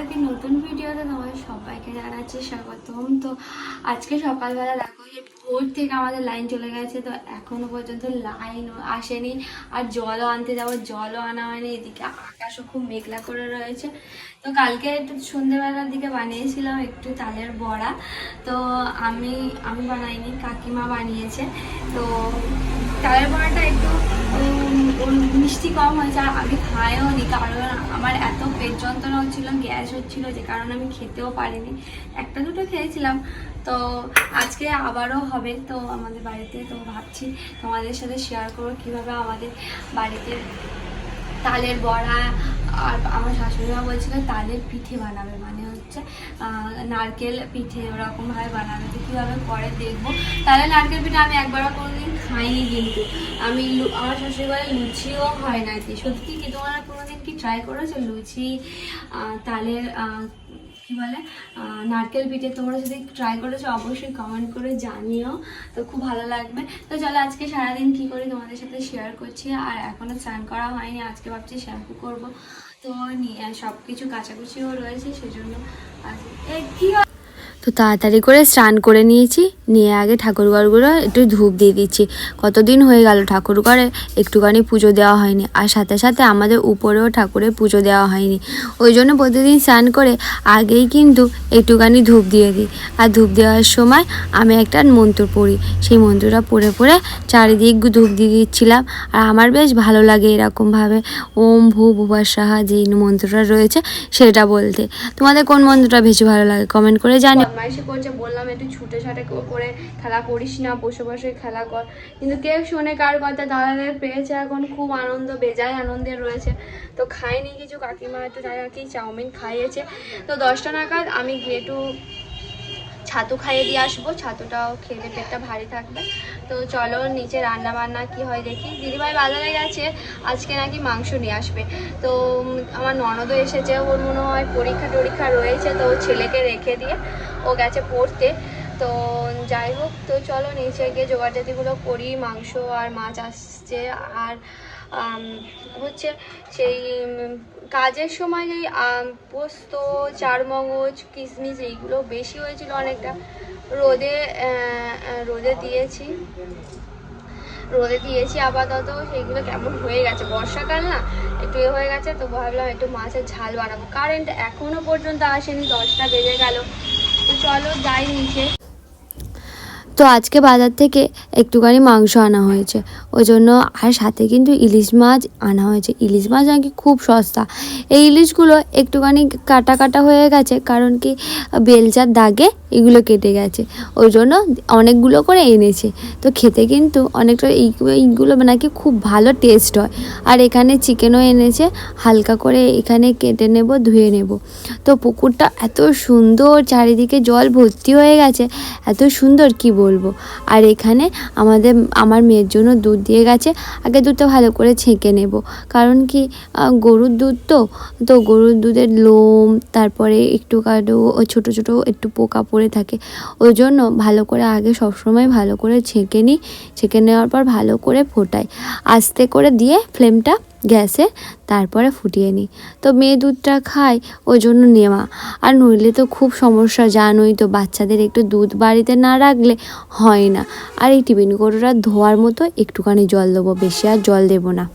আরেকটি নতুন ভিডিওতে তোমাদের সবাইকে জানাচ্ছি স্বাগতম। তো আজকে সকালবেলা দেখো যে ভোর থেকে আমাদের লাইন চলে গেছে, তো এখনও পর্যন্ত লাইন আসেনি। আর জলও আনতে যাব, জলও আনা হয়নি, এদিকে আকাশও খুব মেঘলা করে রয়েছে। তো কালকে একটু সন্ধেবেলার দিকে বানিয়েছিলাম একটু তালের বড়া। তো আমি আমি বানাইনি, কাকিমা বানিয়েছে। তো তালের বড়াটা একটু মিষ্টি কম হয়েছে আর আমি খাইও নি, কারণ আমার এত পেট যন্ত্রণা হচ্ছিল গ্যাস হচ্ছিল, যে কারণে আমি খেতেও পারিনি। একটা দুটো খেয়েছিলাম, তো আজকে আবারও হবে, তো আমাদের বাড়িতে, তো ভাবছি তোমাদের সাথে শেয়ার করব কীভাবে আমাদের বাড়িতে তালের বড়া আর আমার শাশুড়িমা বলছিল তালের পিঠে বানাবে। মানে হচ্ছে নারকেল পিঠে ওরকমভাবে বানাবে। তো কীভাবে করে দেখব? তাহলে নারকেল পিঠে আমি একবারও কোনোদিন খাইনি কিন্তু। আমি আমার শাশুড়ি লুচিও হয় না সত্যি কি তোমরা কোনোদিন কি ট্রাই করেছ? লুচি তালের কি বলে নারকেল পিঠে তোমরা যদি ট্রাই করেছ, অবশ্যই কমেন্ট করে জানিও। তো খুব ভালো লাগবে। তো চলো আজকে সারাদিন কি করি তোমাদের সাথে শেয়ার করছি। আর এখনও স্নান করা হয়নি, আজকে ভাবছি শ্যাম্পু করব। তো নিয়ে সব কিছু কাচাকুচিও রয়েছে, সেজন্য আজকে কী? তো তাড়াতাড়ি করে স্নান করে নিয়েছি, নিয়ে আগে ঠাকুরঘরগুলো একটু ধূপ দিয়ে দিচ্ছি। কতদিন হয়ে গেল ঠাকুরঘরে একটুখানি পুজো দেওয়া হয়নি। আর সাথে সাথে আমাদের উপরেও ঠাকুরের পুজো দেওয়া হয়নি। ওই জন্য প্রতিদিন স্নান করে আগেই কিন্তু একটুখানি ধূপ দিয়ে দিই। আর ধূপ দেওয়ার সময় আমি একটা মন্ত্র পড়ি। সেই মন্ত্রটা পড়ে পড়ে চারিদিক ধূপ দিয়ে দিচ্ছিলাম। আর আমার বেশ ভালো লাগে এরকমভাবে ওম ভূ ভুবার সাহা যেই মন্ত্রটা রয়েছে সেটা বলতে। তোমাদের কোন মন্ত্রটা বেশি ভালো লাগে কমেন্ট করে জানি বদমাইশি করছে, বললাম, একটু ছুটে ছাটে করে খেলা করিস না, বসে বসে খেলা কর। কিন্তু কেউ শোনে কার কথা দাদাদের পেয়েছে এখন খুব আনন্দ, বেজায় আনন্দে রয়েছে। তো খাইনি কিছু, কাকিমা একটু কি চাউমিন খাইয়েছে। তো দশটা নাগাদ আমি গিয়ে একটু ছাতু খাইয়ে দিয়ে আসব, ছাতুটাও খেলে পেটটা ভারী থাকবে। তো চলো নিচে রান্না বান্না কি হয় দেখি। দিদিভাই বাজারে গেছে, আজকে নাকি মাংস নিয়ে আসবে। তো আমার ননদও এসেছে, ওর মনে হয় পরীক্ষা টরীক্ষা রয়েছে, তো ছেলেকে রেখে দিয়ে ও গেছে পড়তে। তো যাই হোক, তো চলো নিচে গিয়ে জোগাড়জাতিগুলো করি, মাংস আর মাছ আসছে। আর হচ্ছে সেই কাজের সময় যেই পোস্ত, চারমগজ কিশমিশ এইগুলো বেশি হয়েছিল অনেকটা। রোদে রোদে দিয়েছি। রোদে দিয়েছি আপাতত, সেইগুলো কেমন হয়ে গেছে? বর্ষাকাল না, একটু এ হয়ে গেছে, তো ভাবলাম একটু মাছের ঝাল বানাবো। কারেন্ট এখনও পর্যন্ত আসেনি, দশটা বেজে গেল। চলো যাই নিচে। তো আজকে বাজার থেকে একটুখানি মাংস আনা হয়েছে। ওই জন্য আর সাথে কিন্তু ইলিশ মাছ আনা হয়েছে। ইলিশ মাছ নাকি খুব সস্তা। এই ইলিশগুলো একটুখানি কাটা কাটা হয়ে গেছে, কারণ কি বেলচার দাগে এগুলো কেটে গেছে। ওই জন্য অনেকগুলো করে এনেছে। তো খেতে কিন্তু অনেকটা এই- এইগুলো নাকি খুব ভালো টেস্ট হয়। আর এখানে চিকেনও এনেছে, হালকা করে এখানে কেটে নেব, ধুয়ে নেব। তো পুকুরটা এত সুন্দর, চারিদিকে জল ভর্তি হয়ে গেছে। এত সুন্দর, কি বলব। আর এখানে আমাদের, আমার মেয়ের জন্য দুধ দিয়ে গেছে, আগে দুধটা ভালো করে ছেঁকে নেব। কারণ কি গরুর দুধ তো তো গরুর দুধের লোম, তারপরে একটু কাটু ছোটো ছোটো একটু পোকা পড়ে থাকে, ওই জন্য ভালো করে আগে সবসময় ভালো করে ছেঁকে নিই। ছেঁকে নেওয়ার পর ভালো করে ফোটাই। আস্তে করে দিয়ে ফ্লেমটা গ্যাসে তারপরে ফুটিয়ে নিই। তো মেয়ে দুধটা খায়, ওই জন্য নেওয়া। আর নইলে তো খুব সমস্যা, জানোই তো, বাচ্চাদের একটু দুধ বাড়িতে না রাখলে হয় না। আর এই টিফিন কৌটোটা ধোয়ার মতো একটুখানি জল দেবো, বেশি আর জল দেবো না।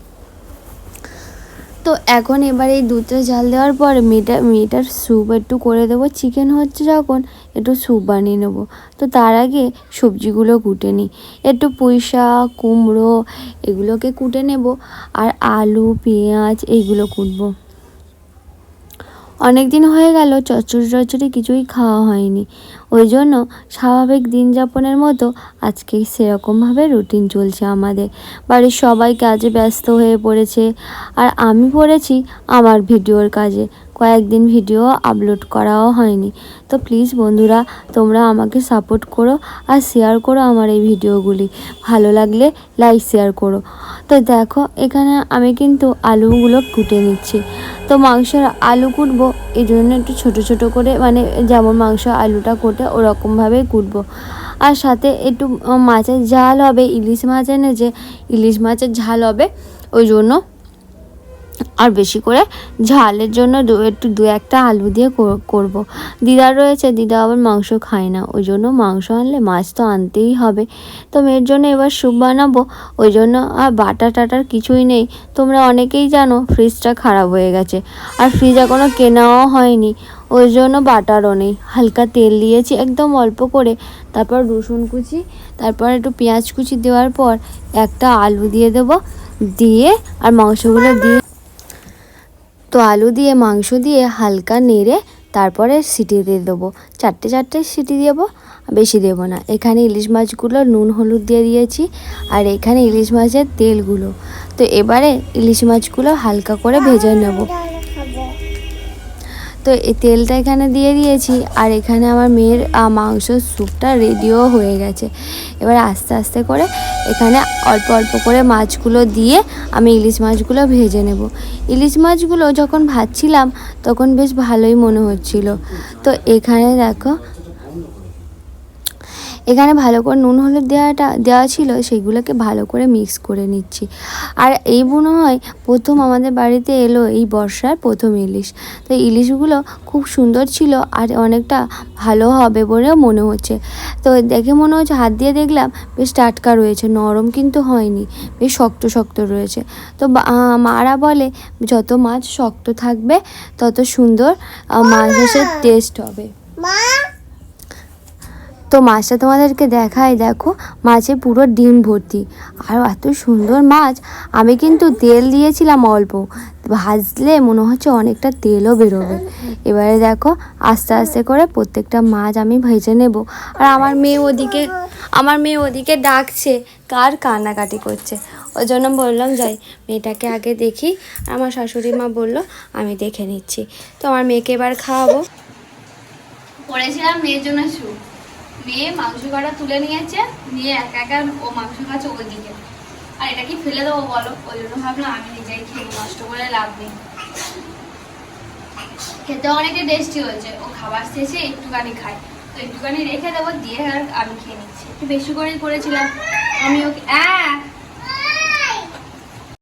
তো এখন এবার এই দুধটা জাল দেওয়ার পর মেয়েটা, মেয়েটার স্যুপ একটু করে দেবো। চিকেন হচ্ছে যখন একটু স্যুপ বানিয়ে নেব। তো তার আগে সবজিগুলো কুটে নিই। একটু পুঁইশা কুমড়ো, এগুলোকে কুটে নেব। আর আলু, পেঁয়াজ, এইগুলো কুটবো। অনেক দিন হয়ে গেল, চচ্চড়ি চচ্চড়ি কিছুই খাওয়া হয়নি। ওই জন্য স্বাভাবিক দিন যাপনের মতো আজকে সেরকমভাবে রুটিন চলছে আমাদের। বাড়ির সবাই কাজে ব্যস্ত হয়ে পড়েছে আর আমি পড়েছি আমার ভিডিওর কাজে। কয়েকদিন ভিডিও আপলোড করাও হয়নি। তো প্লিজ বন্ধুরা, তোমরা আমাকে সাপোর্ট করো আর শেয়ার করো আমার এই ভিডিওগুলি। ভালো লাগলে লাইক, শেয়ার করো। তো দেখো, এখানে আমি কিন্তু আলুগুলো কুটে নিচ্ছি। তো মাংসের আলু কুটবো, এই জন্য একটু ছোটো ছোটো করে মানে যেমন মাংস আলুটা কোটে ওরকমভাবে কুটবো। আর সাথে একটু মাছের ঝাল হবে, ইলিশ মাছ এনেছে, ইলিশ মাছের ঝাল হবে, ওই জন্য আর বেশি করে ঝালের জন্য দু, একটু দু একটা আলু দিয়ে কর- করব। দিদার রয়েছে, দিদা আবার মাংস খায় না, ওই জন্য মাংস আনলে মাছ তো আনতেই হবে। তো মেয়ের জন্য এবার স্যুপ বানাবো, ওই জন্য আর বাটা টাটার কিছুই নেই। তোমরা অনেকেই জানো ফ্রিজটা খারাপ হয়ে গেছে, আর ফ্রিজ এখনও কেনাও হয়নি, ওই জন্য বাটারও নেই। হালকা তেল দিয়েছি একদম অল্প করে, তারপর রসুন কুচি, তারপর একটু পেঁয়াজ কুচি দেওয়ার পর একটা আলু দিয়ে দেবো, দিয়ে আর মাংসগুলো দিয়ে তো আলু দিয়ে, মাংস দিয়ে হালকা নেড়ে তারপরে সিটি দিয়ে দেবো। চারটে চারটে সিটি দেবো, বেশি দেবো না। এখানে ইলিশ মাছগুলো নুন, হলুদ দিয়ে দিয়েছি আর এখানে ইলিশ মাছের তেলগুলো। তো এবারে ইলিশ মাছগুলো হালকা করে ভেজে নেব। তো এই তেলটা এখানে দিয়ে দিয়েছি। আর এখানে আমার মেয়ের মাংস স্যুপটা রেডিও হয়ে গেছে। এবার আস্তে আস্তে করে এখানে অল্প অল্প করে মাছগুলো দিয়ে আমি ইলিশ মাছগুলো ভেজে নেব। ইলিশ মাছগুলো যখন ভাজছিলাম, তখন বেশ ভালোই মনে হচ্ছিল। তো এখানে দেখো এখানে ভালো করে নুন হলুদ দেওয়াটা দেওয়া ছিল সেগুলোকে ভালো করে মিক্স করে নিচ্ছি। আর এই মনে হয় প্রথম আমাদের বাড়িতে এলো এই বর্ষার প্রথম ইলিশ। তো ইলিশগুলো খুব সুন্দর ছিল আর অনেকটা ভালো হবে বলেও মনে হচ্ছে। তো দেখে মনে হচ্ছে হাত দিয়ে দেখলাম বেশ টাটকা রয়েছে নরম কিন্তু হয়নি বেশ শক্ত শক্ত রয়েছে। তো মারা বলে যত মাছ শক্ত থাকবে তত সুন্দর মাছের টেস্ট হবে। তো মাছটা তোমাদেরকে দেখাই, দেখো, মাছে পুরো ডিম ভর্তি। আর এত সুন্দর মাছ, আমি কিন্তু তেল দিয়েছিলাম অল্প। ভাজলে মনে হচ্ছে অনেকটা তেলও বেরোবে। এবারে দেখো, আস্তে আস্তে করে প্রত্যেকটা মাছ আমি ভেজে নেব। আর আমার মেয়ে ওদিকে, আমার মেয়ে ওদিকে ডাকছে, কার কান্নাকাটি করছে। ওই জন্য বললাম, যাই, মেয়েটাকে আগে দেখি। আমার শাশুড়ি মা বলল, আমি দেখে নিচ্ছি। তো আমার মেয়েকে এবার খাওয়াবো। করেছিলাম মেয়ের জন্য স্যুপ। মেয়ে মাংস কটা তুলে নিয়েছে, নিয়ে একা একা ও মাংস খাচ্ছে ওইদিকে আর এটা কি ফেলে দেবো বলো? ওই জন্য ভাবলাম আমি নিজেই খেয়ে নষ্ট করে লাভ নেই। খেতে অনেকে টেস্টি হয়েছে। ও খাবার শেষে একটুখানি খায়। তো একটুখানি রেখে দেবো, দিয়ে আমি খেয়ে নিচ্ছি। একটু বেশি করেই করেছিলাম। আমি ওকে হ্যাঁ